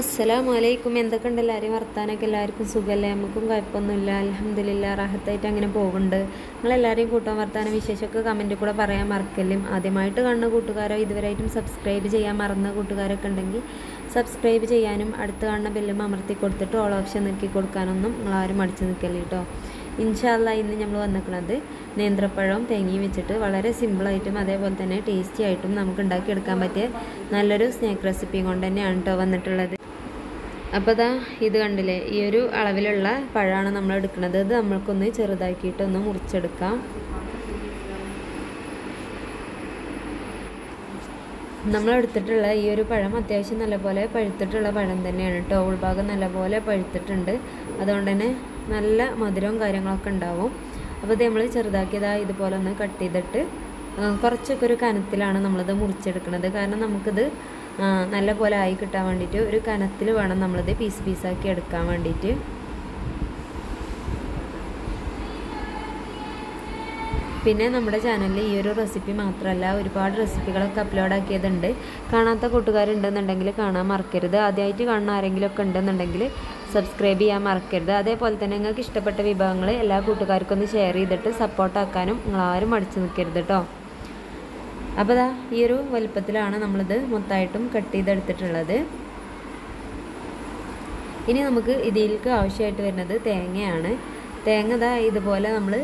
അസ്സലാമു അലൈക്കും എന്തൊക്കെ ഉണ്ട് എല്ലാവരും വർത്താനൊക്കെ എല്ലാവർക്കും സുഖമല്ലേ? നമുക്കും കുഴപ്പമൊന്നുമില്ല. അലഹമ്മദില്ല റാഹത്തായിട്ട് അങ്ങനെ പോകുന്നുണ്ട്. നിങ്ങളെല്ലാവരെയും കൂട്ടാൻ വർത്താന വിശേഷമൊക്കെ കമന്റിൽ കൂടെ പറയാൻ മറക്കല്ലേ? ആദ്യമായിട്ട് കാണുന്ന കൂട്ടുകാരോ ഇതുവരെയായിട്ടും സബ്സ്ക്രൈബ് ചെയ്യാൻ മറന്ന കൂട്ടുകാരൊക്കെ ഉണ്ടെങ്കിൽ സബ്സ്ക്രൈബ് ചെയ്യാനും അടുത്ത് കാണുന്ന ബെല്ലും അമർത്തി കൊടുത്തിട്ട് ഓൾ ഓപ്ഷൻ നിൽക്കി കൊടുക്കാനൊന്നും നിങ്ങളാരും അടിച്ചു നിൽക്കല്ലേ കേട്ടോ? ഇൻഷാല്ല ഇന്ന് നമ്മൾ വന്നിരിക്കുന്നത് നേന്ത്രപ്പഴവും തേങ്ങയും വെച്ചിട്ട് വളരെ സിമ്പിളായിട്ടും അതേപോലെ തന്നെ ടേസ്റ്റി ആയിട്ടും നമുക്ക് ഉണ്ടാക്കിയെടുക്കാൻ പറ്റിയ നല്ലൊരു സ്നാക്ക് റെസിപ്പിയും കൊണ്ട് തന്നെയാണ് കേട്ടോ വന്നിട്ടുള്ളത്. അപ്പോൾ ഇതാ ഇത് കണ്ടില്ലേ? ഈ ഒരു അളവിലുള്ള പഴമാണ് നമ്മൾ എടുക്കുന്നത് ഇത് നമ്മൾക്കൊന്ന് ചെറുതാക്കിയിട്ട് ഒന്ന് മുറിച്ചെടുക്കാം. നമ്മൾ എടുത്തിട്ടുള്ള ഈ ഒരു പഴം അത്യാവശ്യം നല്ലപോലെ പഴുത്തിട്ടുള്ള പഴം തന്നെയാണ് കേട്ടോ. ഉൾഭാഗം നല്ലപോലെ പഴുത്തിട്ടുണ്ട്. അതുകൊണ്ട് തന്നെ നല്ല മധുരവും കാര്യങ്ങളൊക്കെ ഉണ്ടാവും. അപ്പോൾ ഇത് നമ്മൾ ചെറുതാക്കിയതാ ഇതുപോലെ ഒന്ന് കട്ട് ചെയ്തിട്ട് കുറച്ചൊക്കെ ഒരു കനത്തിലാണ് നമ്മളിത് മുറിച്ചെടുക്കുന്നത് കാരണം നമുക്കിത് നല്ല പോലെ ആയി കിട്ടാൻ വേണ്ടിയിട്ട് ഒരു കനത്തിൽ വേണം നമ്മളിത് പീസ് പീസാക്കി എടുക്കാൻ വേണ്ടിയിട്ട്. പിന്നെ നമ്മുടെ ചാനലിൽ ഈ ഒരു റെസിപ്പി മാത്രമല്ല ഒരുപാട് റെസിപ്പികളൊക്കെ അപ്ലോഡ് ആക്കിയതുണ്ട്. കാണാത്ത കൂട്ടുകാരുണ്ടെന്നുണ്ടെങ്കിൽ കാണാൻ മറക്കരുത്. ആദ്യമായിട്ട് കാണുന്ന ആരെങ്കിലുമൊക്കെ ഉണ്ടെന്നുണ്ടെങ്കിൽ സബ്സ്ക്രൈബ് ചെയ്യാൻ മറക്കരുത്. അതേപോലെ തന്നെ നിങ്ങൾക്ക് ഇഷ്ടപ്പെട്ട വിഭവങ്ങൾ എല്ലാ കൂട്ടുകാർക്കും ഒന്ന് ഷെയർ ചെയ്തിട്ട് സപ്പോർട്ടാക്കാനും നിങ്ങളാരും മടിച്ചു നിൽക്കരുത് കേട്ടോ അപ്പോൾ ദാ ഈ ഒരു വലുപ്പത്തിലാണ് നമ്മളിത് മൊത്തമായിട്ടും കട്ട് ചെയ്തെടുത്തിട്ടുള്ളത്. ഇനി നമുക്ക് ഇതിലേക്ക് ആവശ്യമായിട്ട് വരുന്നത് തേങ്ങയാണ്. തേങ്ങ ദാ ഇതുപോലെ നമ്മൾ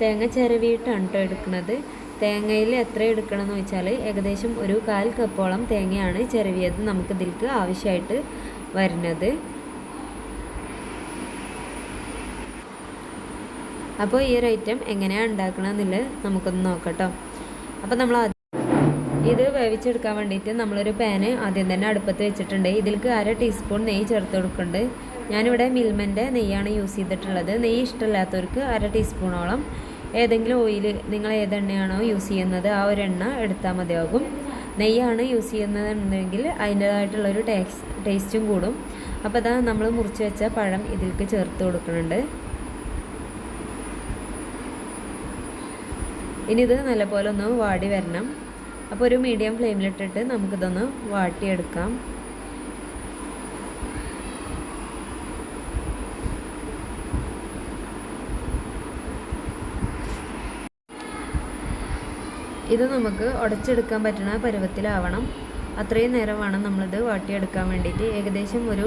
തേങ്ങ ചിരവിയിട്ടാണ് കേട്ടോ എടുക്കുന്നത്. തേങ്ങയിൽ എത്ര എടുക്കണം എന്ന് വെച്ചാൽ ഏകദേശം ഒരു കാൽ കപ്പോളം തേങ്ങയാണ് ചിരവിയത് നമുക്ക് ഇതിലേക്ക് ആവശ്യമായിട്ട് വരുന്നത്. അപ്പോൾ ഈ ഒരു ഐറ്റം എങ്ങനെയാണ് ഉണ്ടാക്കണമെന്നില്ല നമുക്കൊന്ന് നോക്കട്ടോ. അപ്പോൾ നമ്മൾ ഇത് വേവിച്ചെടുക്കാൻ വേണ്ടിയിട്ട് നമ്മളൊരു പാന് ആദ്യം തന്നെ അടുപ്പത്ത് വെച്ചിട്ടുണ്ട്. ഇതിലേക്ക് അര ടീസ്പൂൺ നെയ്യ് ചേർത്ത് കൊടുക്കുന്നുണ്ട്. ഞാനിവിടെ മിൽമന്റെ നെയ്യാണ് യൂസ് ചെയ്തിട്ടുള്ളത്. നെയ്യ് ഇഷ്ടമില്ലാത്തവർക്ക് അര ടീസ്പൂണോളം ഏതെങ്കിലും ഓയിൽ നിങ്ങൾ ഏതെണ്ണയാണോ യൂസ് ചെയ്യുന്നത് ആ ഒരു എണ്ണ എടുത്താൽ മതിയാകും. നെയ്യാണ് യൂസ് ചെയ്യുന്നതെന്നുണ്ടെങ്കിൽ അതിന്റേതായിട്ടുള്ളൊരു ടേക്സ് ടേസ്റ്റും കൂടും. അപ്പോൾ അതാ നമ്മൾ മുറിച്ച് വെച്ച പഴം ഇതിലേക്ക് ചേർത്ത് കൊടുക്കുന്നുണ്ട്. ഇനി ഇത് നല്ലപോലെ ഒന്ന് വാടി വരണം. അപ്പോൾ ഒരു മീഡിയം ഫ്ലെയിമിലിട്ടിട്ട് നമുക്കിതൊന്ന് വാട്ടിയെടുക്കാം. ഇത് നമുക്ക് ഉടച്ചെടുക്കാൻ പറ്റുന്ന പരുവത്തിലാവണം. അത്രയും നേരം വേണം നമ്മളിത് വാട്ടിയെടുക്കാൻ വേണ്ടിയിട്ട്. ഏകദേശം ഒരു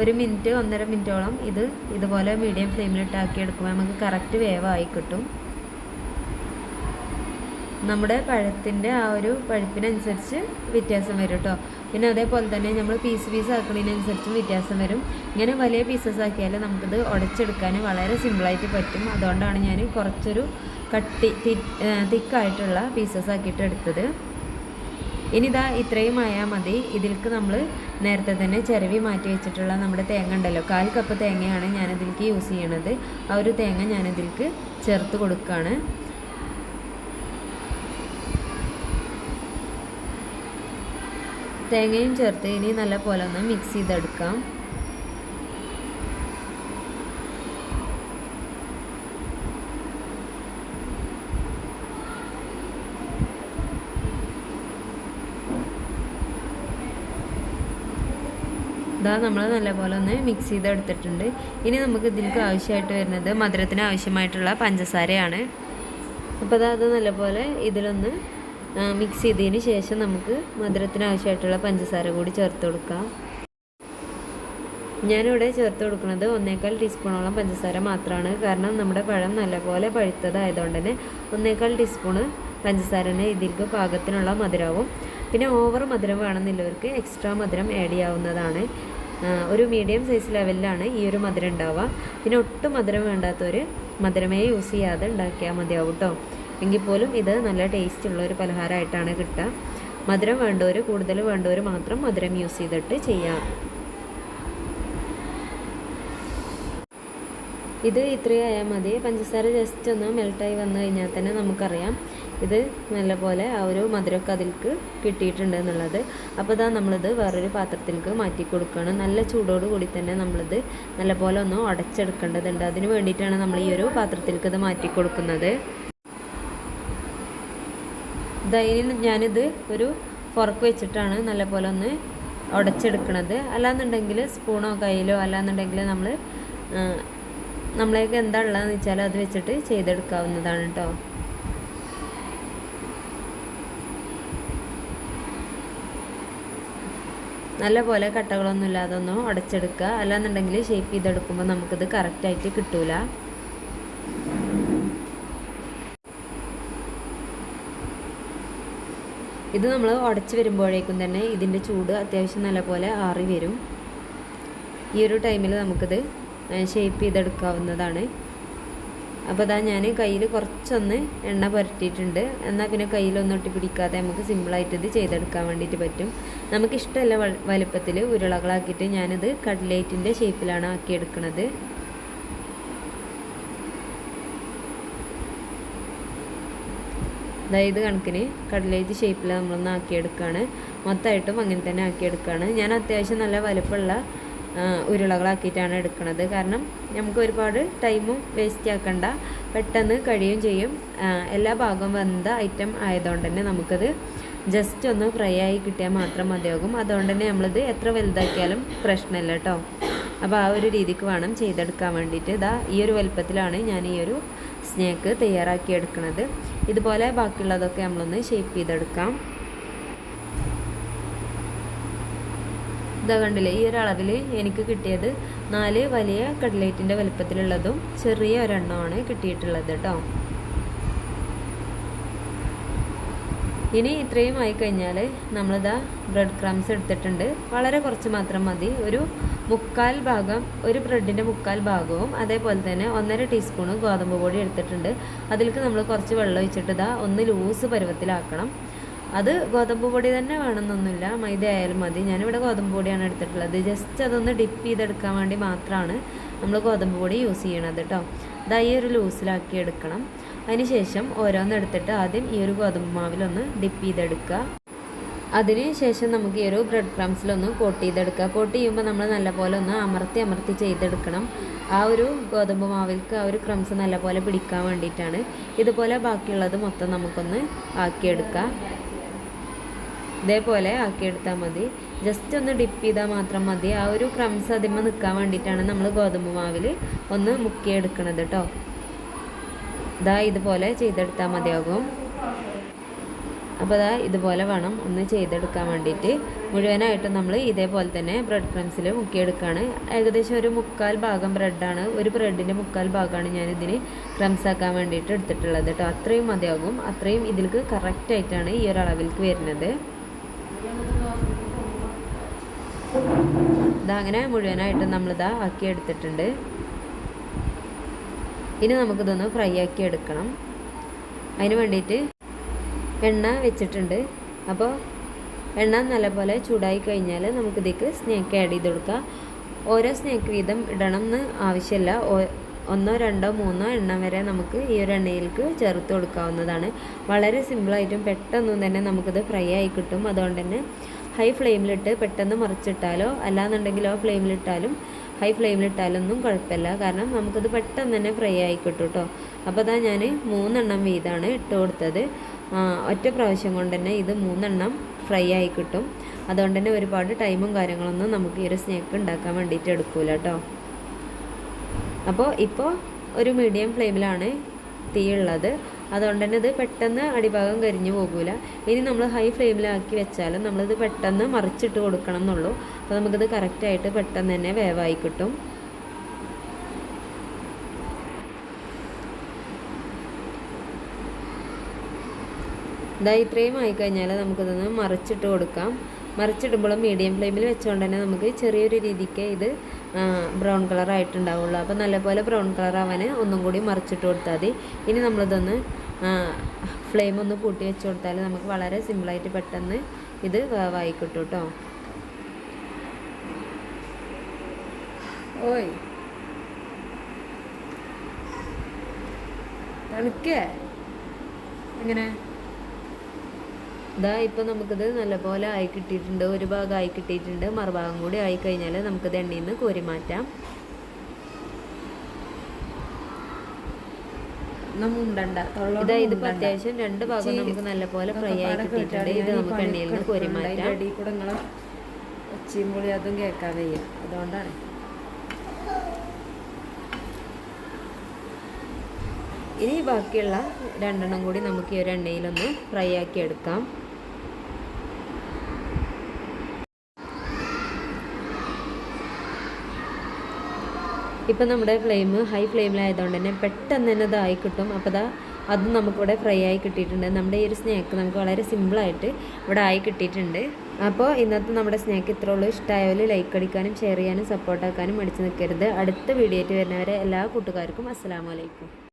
ഒരു മിനിറ്റ് ഒന്നര മിനിറ്റോളം ഇത് ഇതുപോലെ മീഡിയം ഫ്ലെയിമിലിട്ടാക്കി എടുക്കുമ്പോൾ നമുക്ക് കറക്റ്റ് വേവായി കിട്ടും. നമ്മുടെ പഴത്തിന്റെ ആ ഒരു പഴുപ്പിനനുസരിച്ച് വ്യത്യാസം വരും കേട്ടോ. പിന്നെ അതേപോലെ തന്നെ നമ്മൾ പീസ് പീസ് ആക്കുന്നതിനനുസരിച്ചും വ്യത്യാസം വരും. ഇങ്ങനെ വലിയ പീസസ് ആക്കിയാൽ നമുക്കിത് ഉടച്ചെടുക്കാൻ വളരെ സിമ്പിളായിട്ട് പറ്റും. അതുകൊണ്ടാണ് ഞാൻ കുറച്ചൊരു കട്ടി തിക്കായിട്ടുള്ള പീസസ് ആക്കിയിട്ട് എടുത്തത്. ഇനി ഇതാ ഇത്രയും ആയാൽ മതി. ഇതിലേക്ക് നമ്മൾ നേരത്തെ തന്നെ ചിരവി മാറ്റി വെച്ചിട്ടുള്ള നമ്മുടെ തേങ്ങ ഉണ്ടല്ലോ. കാൽ കപ്പ് തേങ്ങയാണ് ഞാനിതിലേക്ക് യൂസ് ചെയ്യണത്. ആ ഒരു തേങ്ങ ഞാനിതിലേക്ക് ചേർത്ത് കൊടുക്കുകയാണ് തേങ്ങയും ചേർത്ത് ഇനി നല്ലപോലെ ഒന്ന് മിക്സ് ചെയ്തെടുക്കാം. ഇതാ നമ്മൾ നല്ലപോലെ ഒന്ന് മിക്സ് ചെയ്തെടുത്തിട്ടുണ്ട്. ഇനി നമുക്ക് ഇതിലേക്ക് ആവശ്യമായിട്ട് വരുന്നത് മധുരത്തിന് ആവശ്യമായിട്ടുള്ള പഞ്ചസാരയാണ്. അപ്പോൾ അതാ നല്ലപോലെ ഇതിലൊന്ന് മിക്സ് ചെയ്തതിന് ശേഷം നമുക്ക് മധുരത്തിന് ആവശ്യമായിട്ടുള്ള പഞ്ചസാര കൂടി ചേർത്ത് കൊടുക്കാം. ഞാനിവിടെ ചേർത്ത് കൊടുക്കുന്നത് ഒന്നേക്കാൽ ടീസ്പൂണോളം പഞ്ചസാര മാത്രമാണ്. കാരണം നമ്മുടെ പഴം നല്ലപോലെ പഴുത്തതായതുകൊണ്ട് തന്നെ ഒന്നേക്കാൽ ടീസ്പൂണ് പഞ്ചസാരനെ ഇതിൽക്ക് പാകത്തിനുള്ള മധുരവും പിന്നെ ഓവർ മധുരം വേണമെന്നുള്ളവർക്ക് എക്സ്ട്രാ മധുരം ആഡ് ചെയ്യാവുന്നതാണ്. ഒരു മീഡിയം സൈസ് ലെവലിലാണ് ഈ ഒരു മധുരം ഉണ്ടാവുക. പിന്നെ ഒട്ടും മധുരം വേണ്ടാത്തവർ മധുരമേ യൂസ് ചെയ്യാതെ ഉണ്ടാക്കിയാൽ മതിയാവും കേട്ടോ എങ്കിൽ പോലും ഇത് നല്ല ടേസ്റ്റ് ഉള്ള ഒരു പലഹാരമായിട്ടാണ് കിട്ടുക. മധുരം വേണ്ടവർ കൂടുതൽ വേണ്ടവർ മാത്രം മധുരം യൂസ് ചെയ്തിട്ട് ചെയ്യാം. ഇത് ഇത്രയായാൽ മതി. പഞ്ചസാര ജസ്റ്റ് ഒന്ന് മെൽട്ടായി വന്നു കഴിഞ്ഞാൽ തന്നെ നമുക്കറിയാം. ഇത് നല്ലപോലെ ആ ഒരു മധുരമൊക്കെ അതിലേക്ക് കിട്ടിയിട്ടുണ്ട് എന്നുള്ളത്. അപ്പോൾ ഇതാ നമ്മളിത് വേറൊരു പാത്രത്തിലേക്ക് മാറ്റി കൊടുക്കണം നല്ല ചൂടോട് കൂടി തന്നെ നമ്മളിത് നല്ലപോലെ ഒന്ന് ഉടച്ചെടുക്കേണ്ടതുണ്ട് അതിന് വേണ്ടിയിട്ടാണ് നമ്മൾ ഈ ഒരു പാത്രത്തിലേക്ക് ഇത് മാറ്റി കൊടുക്കുന്നത്. ഇതായി ഞാനിത് ഒരു ഫോർക്ക് വെച്ചിട്ടാണ് നല്ലപോലെ ഒന്ന് ഉടച്ചെടുക്കണത്. അല്ലാന്നുണ്ടെങ്കിൽ സ്പൂണോ കയ്യിലോ അല്ലാന്നുണ്ടെങ്കിൽ നമ്മൾ നമ്മളേക്ക് എന്താ ഉള്ളതെന്ന് വെച്ചാൽ അത് വെച്ചിട്ട് ചെയ്തെടുക്കാവുന്നതാണ് കേട്ടോ നല്ല പോലെ കട്ടകളൊന്നും ഇല്ലാതെ ഒന്ന് ഉടച്ചെടുക്കുക. അല്ലാന്നുണ്ടെങ്കിൽ ഷേപ്പ് ചെയ്തെടുക്കുമ്പോൾ നമുക്കിത് കറക്റ്റായിട്ട് കിട്ടൂല. ഇത് നമ്മൾ ഉടച്ച് വരുമ്പോഴേക്കും തന്നെ ഇതിന്റെ ചൂട് അത്യാവശ്യം നല്ലപോലെ ആറി വരും. ഈ ഒരു ടൈമിൽ നമുക്കിത് ഷേപ്പ് ചെയ്തെടുക്കാവുന്നതാണ്. അപ്പോൾ അതാ ഞാൻ കയ്യിൽ കുറച്ചൊന്ന് എണ്ണ പുരട്ടിയിട്ടുണ്ട്. എന്നാൽ പിന്നെ കയ്യിലൊന്നും ഒട്ടി പിടിക്കാതെ നമുക്ക് സിമ്പിളായിട്ട് ഇത് ചെയ്തെടുക്കാൻ വേണ്ടിയിട്ട് പറ്റും. നമുക്കിഷ്ടമല്ല വലുപ്പത്തിൽ ഉരുളകളാക്കിയിട്ട് ഞാനിത് കട്ലേറ്റിന്റെ ഷേപ്പിലാണ് ആക്കിയെടുക്കുന്നത് അതായത് കണക്കിന് കട്ലേറ്റ് ഷേപ്പിൽ നമ്മളൊന്ന് ആക്കിയെടുക്കുകയാണ് മൊത്തമായിട്ടും അങ്ങനെ തന്നെ ആക്കിയെടുക്കുകയാണ് ഞാൻ അത്യാവശ്യം നല്ല വലുപ്പമുള്ള ഉരുളകളാക്കിയിട്ടാണ് എടുക്കുന്നത് കാരണം നമുക്ക് ഒരുപാട് ടൈമും വേസ്റ്റ് ആക്കണ്ട. പെട്ടെന്ന് കഴിയുകയും ചെയ്യും. എല്ലാ ഭാഗവും വന്ന ഐറ്റം ആയതുകൊണ്ട് തന്നെ നമുക്കത് ജസ്റ്റ് ഒന്ന് ഫ്രൈ ആയി കിട്ടിയാൽ മാത്രം മതിയാകും. അതുകൊണ്ട് തന്നെ നമ്മളിത് എത്ര വലുതാക്കിയാലും പ്രശ്നമില്ല കേട്ടോ അപ്പോൾ ആ ഒരു രീതിക്ക് വേണം ചെയ്തെടുക്കാൻ വേണ്ടിയിട്ട്. ഇതാ ഈ ഒരു വലുപ്പത്തിലാണ് ഞാൻ ഈ ഒരു സ്നേക്ക് തയ്യാറാക്കി എടുക്കുന്നത് ഇതുപോലെ ബാക്കിയുള്ളതൊക്കെ നമ്മളൊന്ന് ഷേപ്പ് ചെയ്തെടുക്കാം. ഇതാ കണ്ടില്ലേ ഈ ഒരു അളവിൽ എനിക്ക് കിട്ടിയത് നാല് വലിയ കട്ലേറ്റിന്റെ വലുപ്പത്തിലുള്ളതും ചെറിയ ഒരെണ്ണമാണ് കിട്ടിയിട്ടുള്ളത് കേട്ടോ ഇനി ഇത്രയും ആയി കഴിഞ്ഞാൽ നമ്മളിതാ ബ്രെഡ് ക്രംസ് എടുത്തിട്ടുണ്ട്. വളരെ കുറച്ച് മാത്രം മതി. ഒരു മുക്കാൽ ഭാഗം ഒരു ബ്രെഡിന്റെ മുക്കാൽ ഭാഗവും അതേപോലെ തന്നെ ഒന്നര ടീസ്പൂണ് ഗോതമ്പ് പൊടി എടുത്തിട്ടുണ്ട്. അതിലേക്ക് നമ്മൾ കുറച്ച് വെള്ളം ഒഴിച്ചിട്ട് ഇതാ ഒന്ന് ലൂസ് പരുവത്തിലാക്കണം. അത് ഗോതമ്പ് പൊടി തന്നെ വേണമെന്നൊന്നുമില്ല. മൈദ ആയാലും മതി. ഞാനിവിടെ ഗോതമ്പ് പൊടിയാണ് എടുത്തിട്ടുള്ളത്. ജസ്റ്റ് അതൊന്ന് ഡിപ്പ് ചെയ്തെടുക്കാൻ വേണ്ടി മാത്രമാണ് നമ്മൾ ഗോതമ്പ് പൊടി യൂസ് ചെയ്യണത് കേട്ടോ ഇതാ ഈ ഒരു ലൂസിലാക്കി എടുക്കണം. അതിനുശേഷം ഓരോന്ന് എടുത്തിട്ട് ആദ്യം ഈ ഒരു ഗോതമ്പ് മാവിലൊന്ന് ഡിപ്പ് ചെയ്തെടുക്കുക. അതിന് ശേഷം നമുക്ക് ഈ ഒരു ബ്രെഡ് ക്രംസിലൊന്ന് കോട്ട് ചെയ്തെടുക്കുക. കോട്ട് ചെയ്യുമ്പോൾ നമ്മൾ നല്ലപോലെ ഒന്ന് അമർത്തി അമർത്തി ചെയ്തെടുക്കണം. ആ ഒരു ഗോതമ്പ് മാവിൽക്ക് ആ ഒരു ക്രംസ് നല്ലപോലെ പിടിക്കാൻ വേണ്ടിയിട്ടാണ്. ഇതുപോലെ ബാക്കിയുള്ളത് മൊത്തം നമുക്കൊന്ന് ആക്കിയെടുക്കാം. ഇതേപോലെ ആക്കിയെടുത്താൽ മതി. ജസ്റ്റ് ഒന്ന് ഡിപ്പ് ചെയ്താൽ മാത്രം മതി. ആ ഒരു ക്രംസ് അതിന്മേൽ നിൽക്കാൻ വേണ്ടിയിട്ടാണ് നമ്മൾ ഗോതമ്പ് മാവിൽ ഒന്ന് മുക്കിയെടുക്കണത് കേട്ടോ ഇതാ ഇതുപോലെ ചെയ്തെടുത്താൽ മതിയാകും. അപ്പോൾ ഇതാ ഇതുപോലെ വേണം ഒന്ന് ചെയ്തെടുക്കാൻ വേണ്ടിയിട്ട്. മുഴുവനായിട്ടും നമ്മൾ ഇതേപോലെ തന്നെ ബ്രെഡ് ക്രംസിൽ മുക്കിയെടുക്കുകയാണ് ഏകദേശം ഒരു മുക്കാൽ ഭാഗം ബ്രെഡാണ് ഒരു ബ്രെഡിന്റെ മുക്കാൽ ഭാഗമാണ് ഞാനിതിന് ക്രംസ് ആക്കാൻ വേണ്ടിയിട്ട് എടുത്തിട്ടുള്ളത് കേട്ടോ. അത്രയും മതിയാകും. അത്രയും ഇതിലേക്ക് കറക്റ്റായിട്ടാണ് ഈ ഒരു അളവിലേക്ക് വരുന്നത്. അങ്ങനെ മുഴുവനായിട്ട് നമ്മളിതാ ആക്കി എടുത്തിട്ടുണ്ട് ഇനി നമുക്കിതൊന്ന് ഫ്രൈ ആക്കി എടുക്കണം. അതിന് വേണ്ടിയിട്ട് എണ്ണ വെച്ചിട്ടുണ്ട്. അപ്പോൾ എണ്ണ നല്ലപോലെ ചൂടായി കഴിഞ്ഞാൽ നമുക്കിതേക്ക് സ്നേക്ക് ആഡ് ചെയ്ത് കൊടുക്കാം. ഓരോ സ്നേക്ക് വീതം ഇടണം എന്ന് ആവശ്യമില്ല. ഒന്നോ രണ്ടോ മൂന്നോ എണ്ണ വരെ നമുക്ക് ഈ ഒരു എണ്ണയിലേക്ക് ചേർത്ത് കൊടുക്കാവുന്നതാണ്. വളരെ സിമ്പിളായിട്ടും പെട്ടെന്നും തന്നെ നമുക്കിത് ഫ്രൈ ആയി കിട്ടും. അതുകൊണ്ട് തന്നെ ഹൈ ഫ്ലെയിമിലിട്ട് പെട്ടെന്ന് മറിച്ചിട്ടാലോ അല്ലാന്നുണ്ടെങ്കിൽ ലോ ഫ്ലെയിമിലിട്ടാലും ഹൈ ഫ്ലെയിമിലിട്ടാലൊന്നും കുഴപ്പമില്ല. കാരണം നമുക്കത് പെട്ടെന്ന് തന്നെ ഫ്രൈ ആയി കിട്ടും കേട്ടോ അപ്പോൾ അതാ ഞാൻ മൂന്നെണ്ണം വീതമാണ് ഇട്ട് കൊടുത്തത്. ഒറ്റ പ്രാവശ്യം കൊണ്ട് തന്നെ ഇത് മൂന്നെണ്ണം ഫ്രൈ ആയി കിട്ടും. അതുകൊണ്ട് തന്നെ ഒരുപാട് ടൈമും കാര്യങ്ങളൊന്നും നമുക്ക് ഈ ഒരു സ്നാക്ക് ഉണ്ടാക്കാൻ വേണ്ടിയിട്ട് എടുക്കൂല കേട്ടോ അപ്പോൾ ഇപ്പോൾ ഒരു മീഡിയം ഫ്ലെയിമിലാണ് തീ ഉള്ളത്. അതുകൊണ്ട് തന്നെ ഇത് പെട്ടെന്ന് അടിഭാഗം കരിഞ്ഞു പോകില്ല ഇനി നമ്മൾ ഹൈ ഫ്ലെയിമിലാക്കി വെച്ചാലും നമ്മളിത് പെട്ടെന്ന് മറിച്ചിട്ട് കൊടുക്കണം എന്നുള്ളൂ. അപ്പോൾ നമുക്കിത് കറക്റ്റായിട്ട് പെട്ടെന്ന് തന്നെ വേവായി കിട്ടും. ഇതാ ഇത്രയും ആയിക്കഴിഞ്ഞാൽ നമുക്കിതൊന്ന് മറിച്ചിട്ട് കൊടുക്കാം. മറിച്ചിടുമ്പോൾ മീഡിയം ഫ്ലെയിമിൽ വെച്ചുകൊണ്ട് തന്നെ നമുക്ക് ചെറിയൊരു രീതിക്ക് ഇത് ബ്രൗൺ കളർ ആയിട്ടുണ്ടാവുള്ളൂ. അപ്പോൾ നല്ലപോലെ ബ്രൗൺ കളർ ആവാൻ ഒന്നും കൂടി മറിച്ചിട്ട് കൊടുത്താൽ മതി. ഇനി നമ്മളിതൊന്ന് ഫ്ലെയിം ഒന്ന് കൂട്ടി വെച്ച് കൊടുത്താൽ നമുക്ക് വളരെ സിമ്പിളായിട്ട് പെട്ടെന്ന് ഇത് വേവായി കിട്ടും കേട്ടോ ഓയ്. തണുക്കേ? എങ്ങനെ? ഇതാ ഇപ്പം നമുക്കിത് നല്ലപോലെ ആയി കിട്ടിയിട്ടുണ്ട്. ഒരു ഭാഗം ആയി കിട്ടിയിട്ടുണ്ട്. മറുഭാഗം കൂടി ആയി കഴിഞ്ഞാൽ നമുക്കിത് എണ്ണയിൽ നിന്ന് കോരി മാറ്റാം. ഇതാ ഇതിപ്പോ അത്യാവശ്യം രണ്ട് ഭാഗം നമുക്ക് നല്ലപോലെ ഫ്രൈ ആയി കിട്ടിയിട്ടുണ്ട്. ഇത് നമുക്ക് എണ്ണയിൽ നിന്ന് കോരി മാറ്റാം. ഒച്ചയും അതും കേൾക്കാൻ വയ്യ. അതുകൊണ്ടാണ്. ഇനി ബാക്കിയുള്ള രണ്ടെണ്ണം കൂടി നമുക്ക് ഈ ഒരു എണ്ണയിലൊന്ന് ഫ്രൈ ആക്കി എടുക്കാം. ഇപ്പം നമ്മുടെ ഫ്ലെയിം ഹൈ ഫ്ലെയിമിലായതുകൊണ്ട് തന്നെ പെട്ടെന്ന് തന്നെ ഇതായി കിട്ടും. അപ്പോൾ അതാ അതും നമുക്കിവിടെ ഫ്രൈ ആയി കിട്ടിയിട്ടുണ്ട്. നമ്മുടെ ഈ ഒരു സ്നാക്ക് നമുക്ക് വളരെ സിമ്പിളായിട്ട് ഇവിടെ ആയി കിട്ടിയിട്ടുണ്ട്. അപ്പോൾ ഇന്നത്തെ നമ്മുടെ സ്നാക്ക് ഇത്രേ ഉള്ളൂ. ഇഷ്ടമായാലും ലൈക്ക് അടിക്കാനും ഷെയർ ചെയ്യാനും സപ്പോർട്ടാക്കാനും മടിച്ച് നിൽക്കരുത്. അടുത്ത വീഡിയോ വരുന്നവരെ എല്ലാ കൂട്ടുകാർക്കും അസ്സാം വലൈക്കും